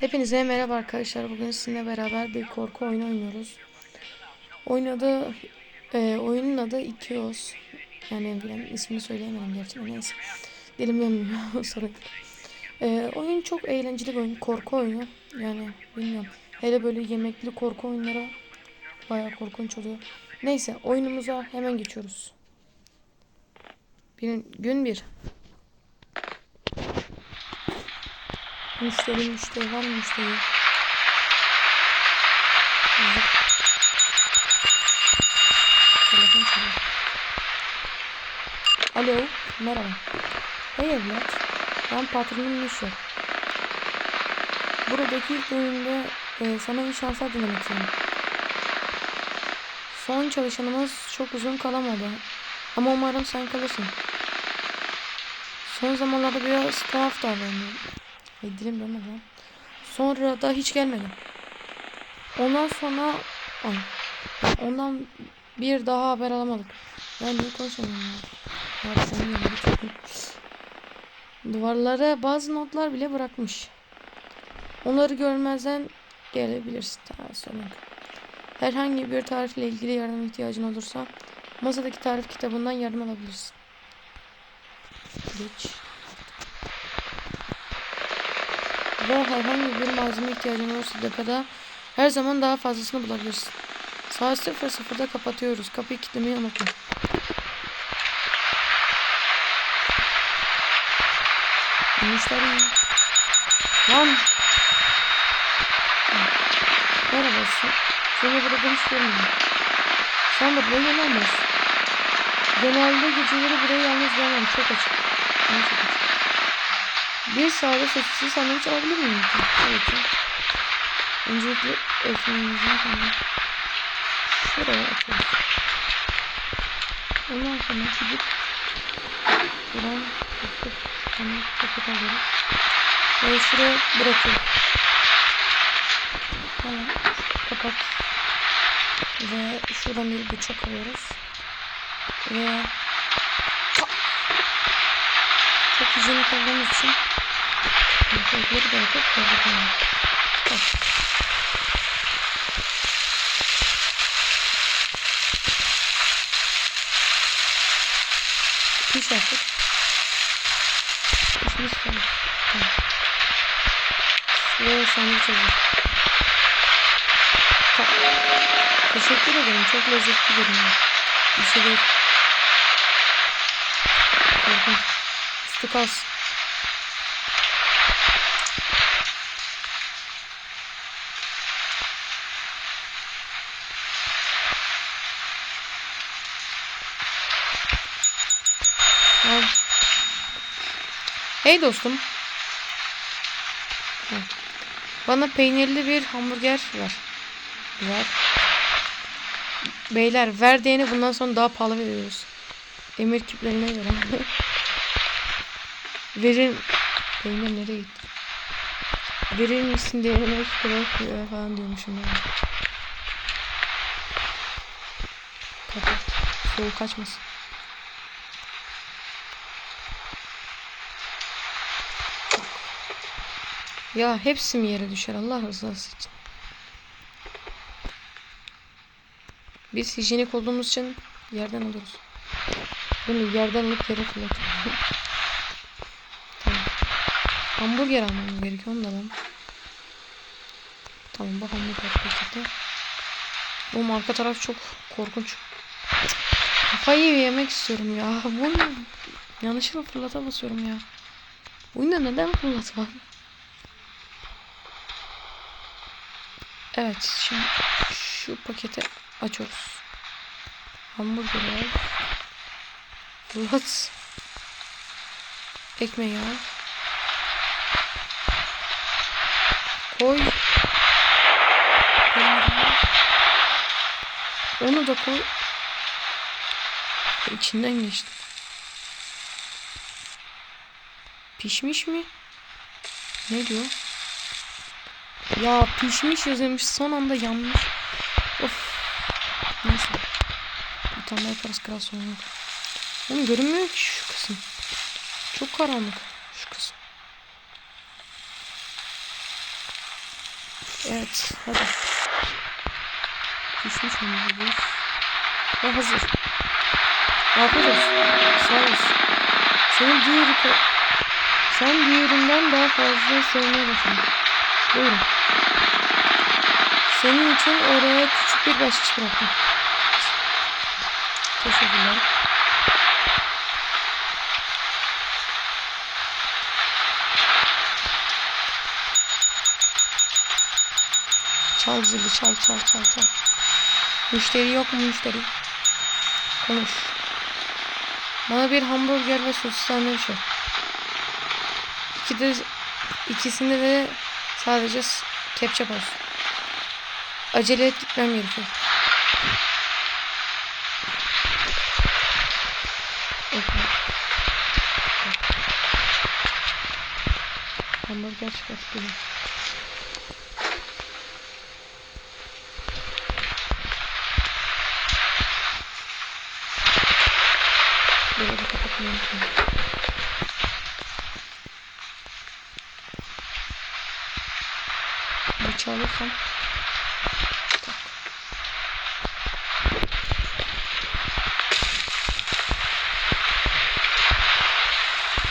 Hepinize merhaba arkadaşlar. Bugün sizinle beraber bir korku oyunu oynuyoruz. Oyun adı, e, oyunun adı Ikios. Yani bilen ismini söyleyemedim gerçi de neyse. Dilim yanmıyor sonra. E, oyun çok eğlenceli bir oyun. Korku oyunu. Yani bilmiyorum. Hele böyle yemekli korku oyunları bayağı korkunç oluyor. Neyse oyunumuza hemen geçiyoruz. Bir, gün bir. Müşteri müşteri var mı müşteri? Telefon çalıyor. Alo, merhaba. Hey evlat, ben patronum Nüşer. Buradaki ilk oyunda e, sana iyi şanslar dilemek istedim. Son çalışanımız çok uzun kalamadı. Ama umarım sen kalırsın. Son zamanlarda biraz tuhaf davranıyor. Dilim dönmedi lan. Sonra da hiç gelmedi. Ondan sonra ondan bir daha haber alamadık. Ben niye konuşamıyorum ya? Çok Duvarlara bazı notlar bile bırakmış. Onları görmezden gelebilirsin. Daha sonra. Herhangi bir tarifle ilgili yardım ihtiyacın olursa masadaki tarif kitabından yardım alabilirsin. Geç. Ve herhangi bir malzeme ihtiyacın olursa depoda her zaman daha fazlasını bulabilirsin. Saat 00'da kapatıyoruz. Kapıyı kilitlemeyi unutma. Müşteri. Lan. Merhaba. sen- Seni burada hiç görmedim. Sen de buraya gelemezsin. Genelde geceleri buraya yalnız gelmem. Çok açık. Çok açık. Bir sade sosisli sandviç alabilir miyim? Ki. Öncelikle ekmeğimizin hemen şuraya atıyoruz. Ondan sonra gidip buradan tutup hemen paket alıyoruz. Ve şuraya bırakıyorum. Tamam. Kapat. Ve şuradan bir bıçak alıyoruz. Ve çok hijyenik olduğumuz için Yüksekleri bırakıp bırakalım. Bak. Piş yaptık. Pişmiş kalır. Tamam. Ve sandviç. Tamam. Teşekkür ederim. Çok lezzetli görünüyor. Bir şey değil. Korkunç. Kalsın. Al. Hey dostum. Bana peynirli bir hamburger ver. Ver. Beyler ver diyene bundan sonra daha pahalı veriyoruz. Emir kiplerine göre. Verin. Peynir nereye gitti? Verir misin şu kadar koyuyor falan diyormuşum ben. Kapat. Soğuk kaçmasın. Ya hepsi mi yere düşer Allah rızası için? Biz hijyenik olduğumuz için yerden alıyoruz. Bunu yerden alıp yere fırlatıyoruz. Hamburger almamız gerekiyor onu da alalım. Tamam bu hamburger paketi. Bu arka taraf çok korkunç. Kafayı yemek istiyorum ya. Bunu yanlışlıkla fırlata basıyorum ya. Oyunda neden fırlat var? Evet şimdi şu paketi açıyoruz. Hamburgerler. Fırlat. Ekmeği al. Koy. Onu da koy. İçinden geçti. Pişmiş mi? Ne diyor? Ya pişmiş yazılmış son anda yanmış. Of. Neyse. Bir tane daha yaparız kral sonra. Oğlum görünmüyor ki şu kısım. Çok karanlık şu kısım. Evet. Hadi. Düşmüş mü bu? Ve hazır. Olsun. Sağ olasın. Senin diğeri sen diğerinden daha fazla sevmeye başladın. Buyurun. Senin için oraya küçük bir bahşiş bıraktım. Teşekkürler. Çal zili çal çal çal çal. Müşteri yok mu müşteri? Konuş. Bana bir hamburger ve sosis sandviç ver. İki de, ikisinde de sadece ketçap olsun. Acele et gitmem gerekiyor. Okay. Hamburger çıkartıyorum. Böyle bir kapatmayı unutmayın. Bıçağı alırsam. Tak.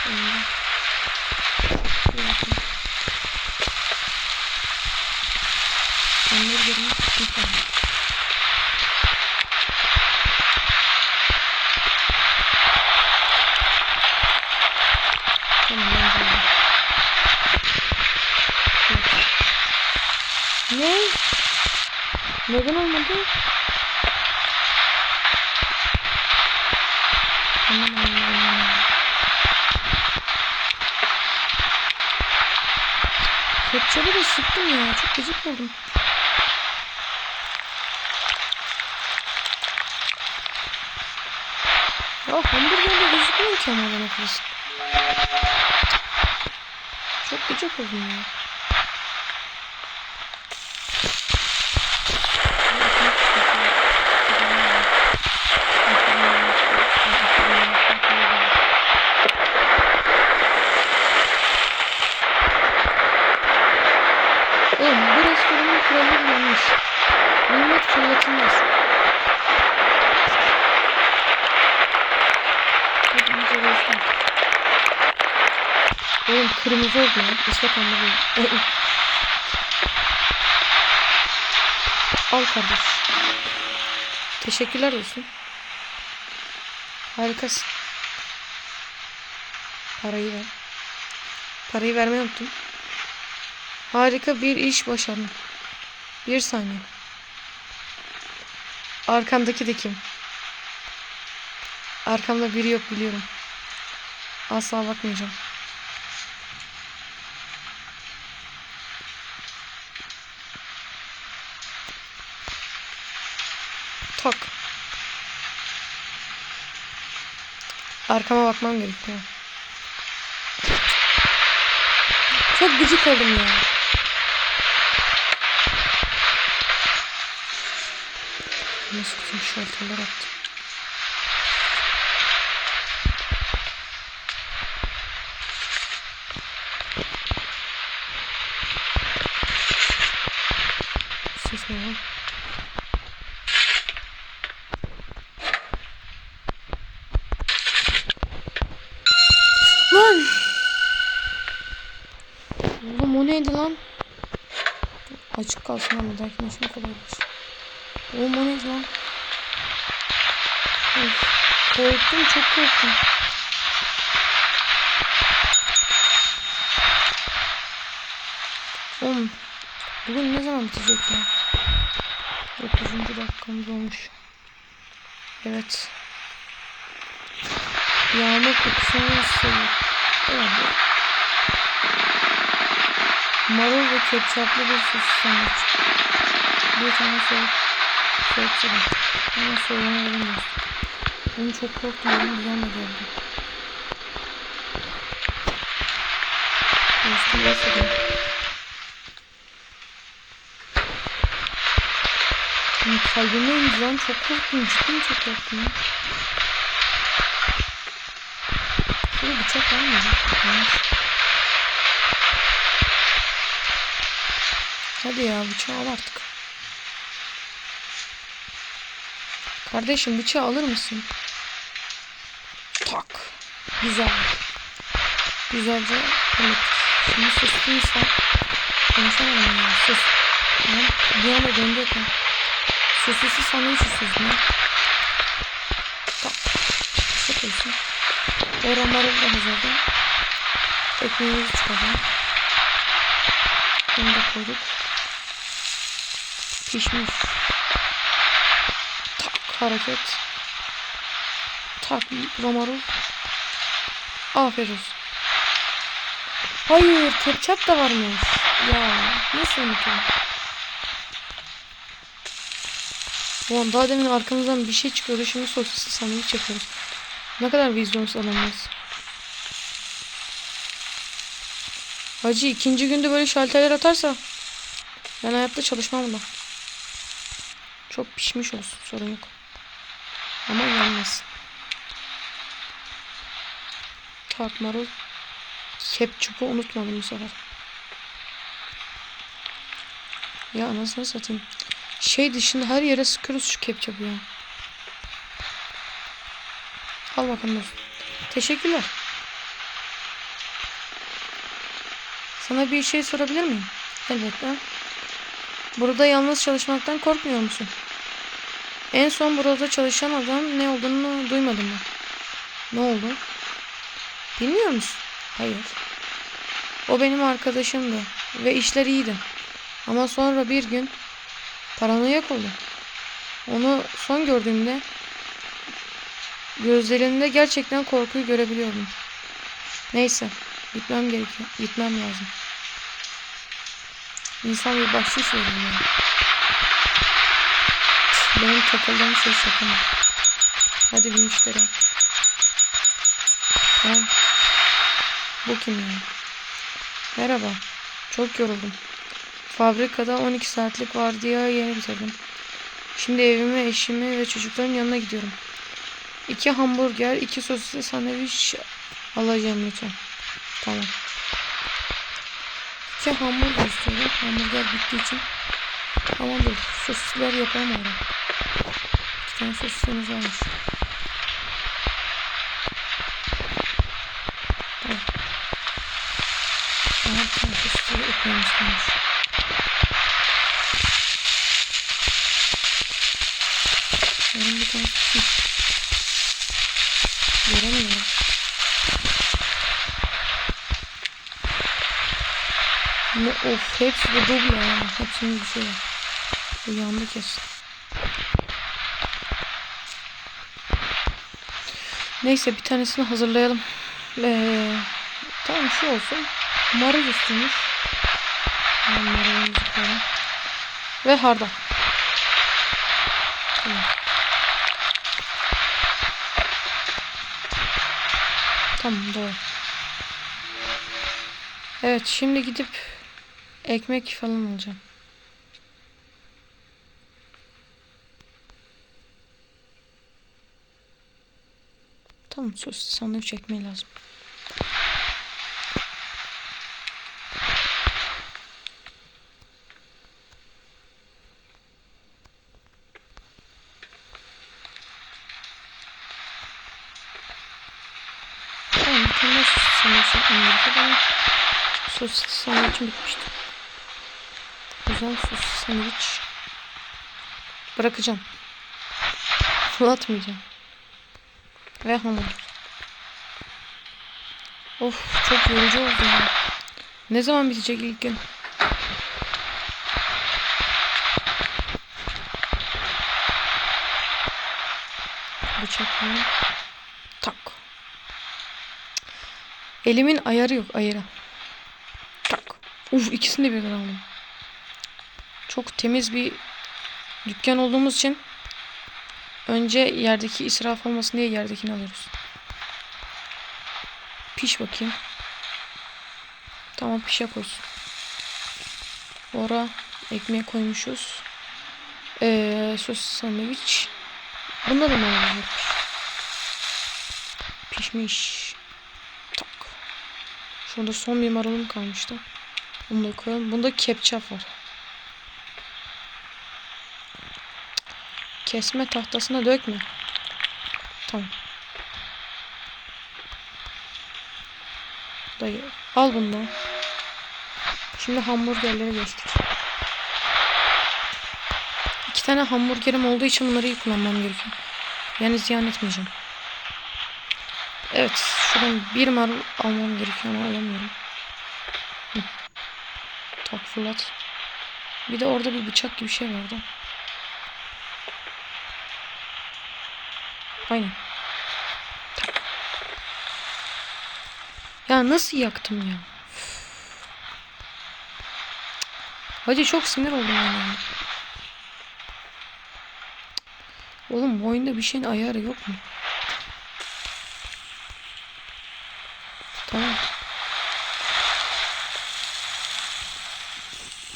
Tamam. Bir bakayım. Hamburgerimi tutmayacağım. Tamam bence öyle. Evet. Ne? Neden olmadı? Anlamadım. Ketçabı da sıktım ya. Çok gıcık oldum. Ya hamburgerde gözükmüyor ki ama bana klasik. Çok gıcık oldum ya. Oğlum bu restoranın kuralları yanlış. Nimet fırlatılmaz. Hepimize restoran. Oğlum kırmızı oldu ya. Islak hamburger. Al kardeş. Teşekkürler olsun. Harikasın. Parayı ver. Parayı vermeyi unuttum. Harika bir iş başardın. Bir saniye. Arkamdaki de kim? Arkamda biri yok biliyorum. Asla bakmayacağım. Tak. Arkama bakmam gerekiyor. Çok gıcık oldum ya. Nasıl tüm şalterler attım. Ses ne lan? Lan! Oğlum o neydi lan? Açık kalsın dahakine şunu kolaymış. Oğlum o neydi lan? Of, korktum çok korktum. Oğlum bugün ne zaman bitecek ya? 9. dakikamız olmuş. Evet. Yağmur kokusunu hissediyorum. Evet. Marul ve ketçaplı bir sosis sandviç. Bir tane soğuk soğuk soda. Ama soğuğunu veremiyoruz. Ben çok korktum. Anda geldi. Üstüm basıyorum. Kalbime indi lan. Çok korktum. Cidden çok korktum. Şurada bıçak var mı? Hadi ya bıçağı al artık. Kardeşim bıçağı alır mısın? Tak. Güzel. Güzelce evet. Şimdi sustuysa konuşamıyorum ya. Sus. Tamam. Bir anda döndü ekran. Sosisi sandviç istiyorsun ya. Tak. Olsun. Oranları da hazırda. Ekmeğimizi çıkaralım. Bunu da koyduk. Pişmiş. Hareket. Tak romarul. Aferin olsun. Hayır ketçap da varmış. Ya nasıl unuturum? Ulan daha demin arkamızdan bir şey çıkıyordu. Şimdi sosisli sandviç yapıyoruz. Ne kadar vizyonsuz adamız. Hacı ikinci günde böyle şalterler atarsa ben hayatta çalışmam bunda. Çok pişmiş olsun sorun yok. Ama yanmasın. Tak marul. Ketçup'u unutmadım bu sefer. Ya anasını satayım. Şey dışında her yere sıkıyoruz şu ketçup'u ya. Al bakalım dostum. Teşekkürler. Sana bir şey sorabilir miyim? Elbette. Burada yalnız çalışmaktan korkmuyor musun? En son burada çalışan adam ne olduğunu duymadım ben. Ne oldu? Bilmiyor musun? Hayır. O benim arkadaşımdı ve işler iyiydi. Ama sonra bir gün paranoyak oldu. Onu son gördüğümde gözlerinde gerçekten korkuyu görebiliyordum. Neyse, gitmem gerekiyor. Gitmem lazım. İnsan bir verir ya. Benim takıldığım şey şaka mı? Hadi bir müşteri. Ha? Bu kim ya? Merhaba. Çok yoruldum. Fabrikada 12 saatlik vardiya yeni bitirdim. Şimdi evime, eşimi ve çocukların yanına gidiyorum. İki hamburger, iki sosisli sandviç alacağım lütfen. Tamam. İki hamburger istiyorum. Hamburger bittiği için. Tamamdır. Sosisler yapalım orada. İki tane sosisimiz varmış. Tamam. Aha bir tane sosisleri ekmeğimiz kalmış. Yarın bir tane sosis. Göremiyorum. Ne of hepsi de duble ya. Hepsinin bir şey var. Bu yandı kesin. Neyse bir tanesini hazırlayalım. Ee, tamam şu olsun. Marul koyalım. Ve hardal. Tamam. Tamam doğru. Evet şimdi gidip ekmek falan alacağım. Tamam sos sandviç ekmeği lazım. Tamam bir tane sos sandviç yapmam gerekiyor. Benim sos sandviçim bitmişti. O yüzden sos sandviç bırakacağım. Fırlatmayacağım. Ve hamur. Of çok yorucu oldu ya. Ne zaman bitecek ilk gün? Bıçakla. Tak. Elimin ayarı yok ayarı. Tak. Uf ikisini de birden aldım. Çok temiz bir dükkan olduğumuz için önce yerdeki israf olmasın diye yerdekini alıyoruz. Piş bakayım. Tamam pişe koysun. Ora ekmeği koymuşuz. Ee, sos sandviç. Da ne var? Pişmiş. Tak. Şurada son bir marulum kalmıştı. Bunu da koyalım. Bunda ketçap var. Kesme tahtasına dökme. Tamam. Dayı al bunu da. Şimdi hamburgerlere geçtik. İki tane hamburgerim olduğu için bunları iyi kullanmam gerekiyor. Yani ziyan etmeyeceğim. Evet. Şuradan bir marul almam gerekiyor ama alamıyorum. Hı. Tak fırlat. Bir de orada bir bıçak gibi bir şey vardı. Aynen. Ya nasıl yaktım ya? Üf. Hacı çok sinir oldum ben ya. Oğlum bu oyunda bir şeyin ayarı yok mu? Tamam.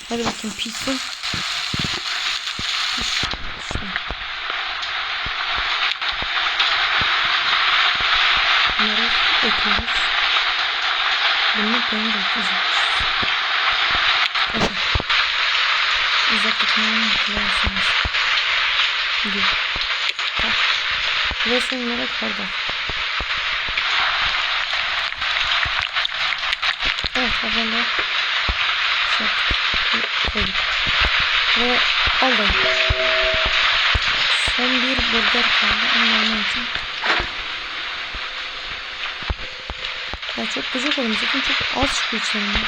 Hadi bakayım pişsin. Bunu peynir ekleyeceğiz. Evet. Uzaktakini kullanırsınız. Gidiyor. Tak. Ve sonlara kadar. Evet haberle şey yaptık, koyduk. Ve aldım. Son bir burger kaldı. Onu almam için. Ya çok gıcık oldum. Zaten çok az çıkıyor içlerinden.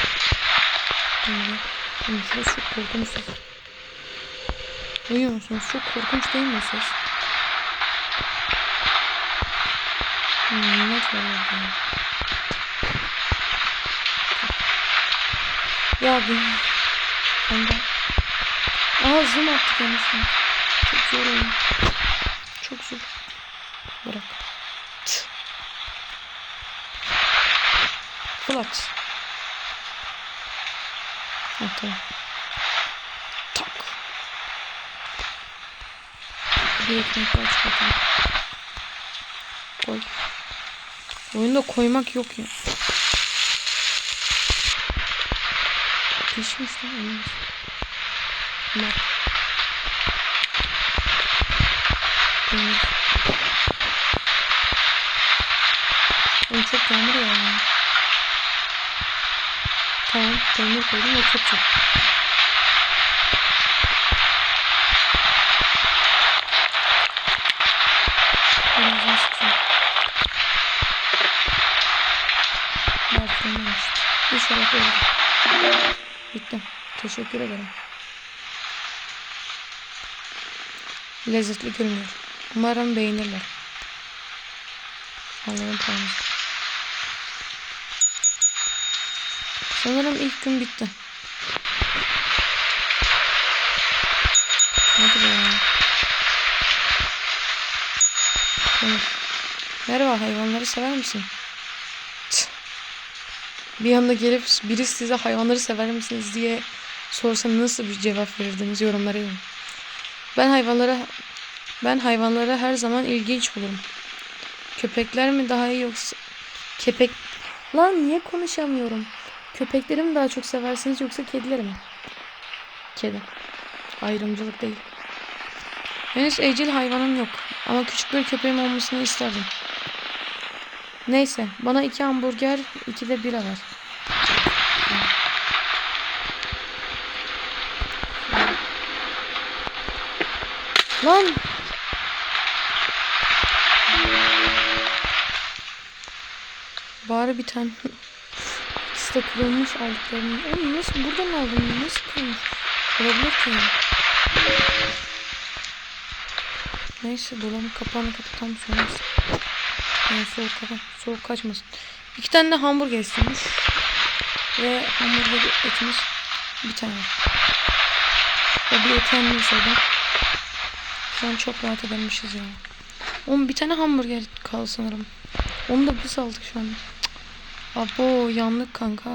Şimdi, şimdi şurası çok korkunç ses. Duyuyor musunuz? Çok korkunç değil mi ses? Ne var orada? Ya bu... Kanka. Aha zoom attı kendisine. Çok zor oyun. Çok zor. Bırak. Flat. Ha tamam. Tak. Bir ekmek daha çıkartalım. Koy. Oyunda koymak yok ya. Pişmiş lan olmuş. Bak. Peynir. Oğlum çok yağmur ya. Tamam peynir koydum olmamış. İnşallah olur. Bitti. Teşekkür ederim. Lezzetli görünüyor. Umarım beğenirler. Allah'ın tanrısı. Sanırım ilk gün bitti. Hadi be. Merhaba hayvanları sever misin? Bir anda gelip biri size hayvanları sever misiniz diye sorsa nasıl bir cevap verirdiniz yorumlara yazın. Ben hayvanlara ben hayvanlara her zaman ilginç bulurum. Köpekler mi daha iyi yoksa kepek Lan niye konuşamıyorum? Köpekleri mi daha çok seversiniz yoksa kedileri mi? Kedi. Ayrımcılık değil. Henüz evcil hayvanım yok. Ama küçük bir köpeğim olmasını isterdim. Neyse. Bana iki hamburger, iki de bira ver. Lan! Bari bir tane De kırılmış aldıklarını. Oğlum nasıl buradan aldın? Nasıl kırılmış? Olabilir ki. Neyse dolabın kapağını kapatalım sonra. Yani soğuk kapan. Soğuk kaçmasın. İki tane de hamburger istemiş. Ve hamburger etimiz bir tane. O bir et da. Şu an çok rahat edemişiz ya. Oğlum bir tane hamburger kaldı sanırım. Onu da biz aldık şu an. Abo yandık kanka.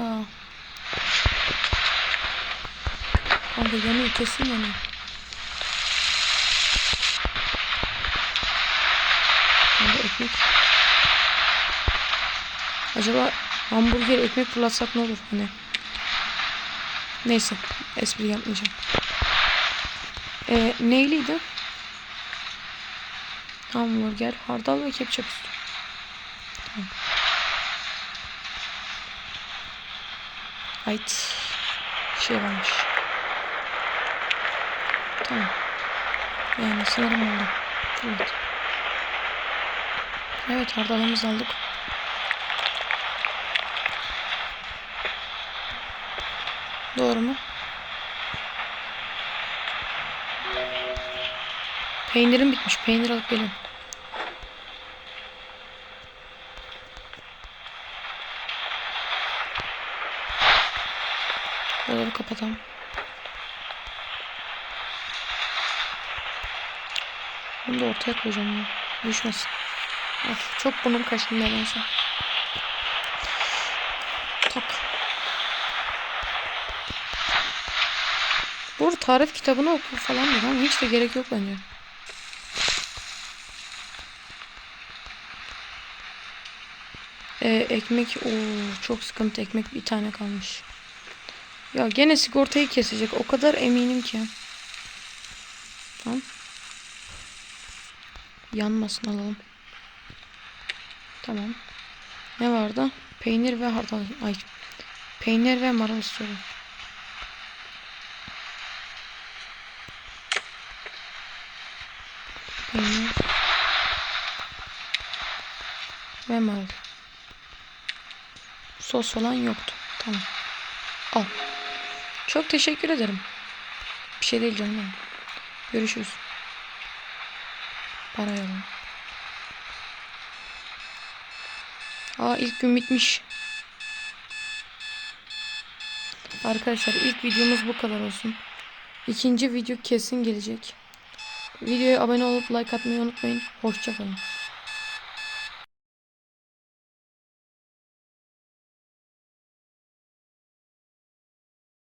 Kanka yanıyor kesin yanıyor. Kanka ekmek. Acaba hamburger ekmek fırlatsak ne olur hani? Neyse espri yapmayacağım. Ee, neyliydi? Hamburger, hardal ve ketçap istiyorum. Tamam. Ait şey varmış. Tamam. Yani sanırım oldu. Evet. Evet hardalımızı aldık. Doğru mu? Peynirim bitmiş. Peynir alıp geliyorum. Kapatalım. Bunu da ortaya koyacağım ya. Düşmesin. Of, çok burnum kaşındı nedense. Tak. Bu tarif kitabını oku falan dedi ama hiç de gerek yok bence. Ee, ekmek o çok sıkıntı ekmek bir tane kalmış. Ya gene sigortayı kesecek o kadar eminim ki. Tamam. Yanmasın alalım. Tamam. Ne vardı? Peynir ve hardal. Ay. Peynir ve marul istiyorum. Peynir. Ve marul. Sos falan yoktu. Tamam. Al. Çok teşekkür ederim. Bir şey değil canım. benim. Görüşürüz. Para alalım. Aa ilk gün bitmiş. Arkadaşlar ilk videomuz bu kadar olsun. İkinci video kesin gelecek. Videoya abone olup like atmayı unutmayın. Hoşçakalın.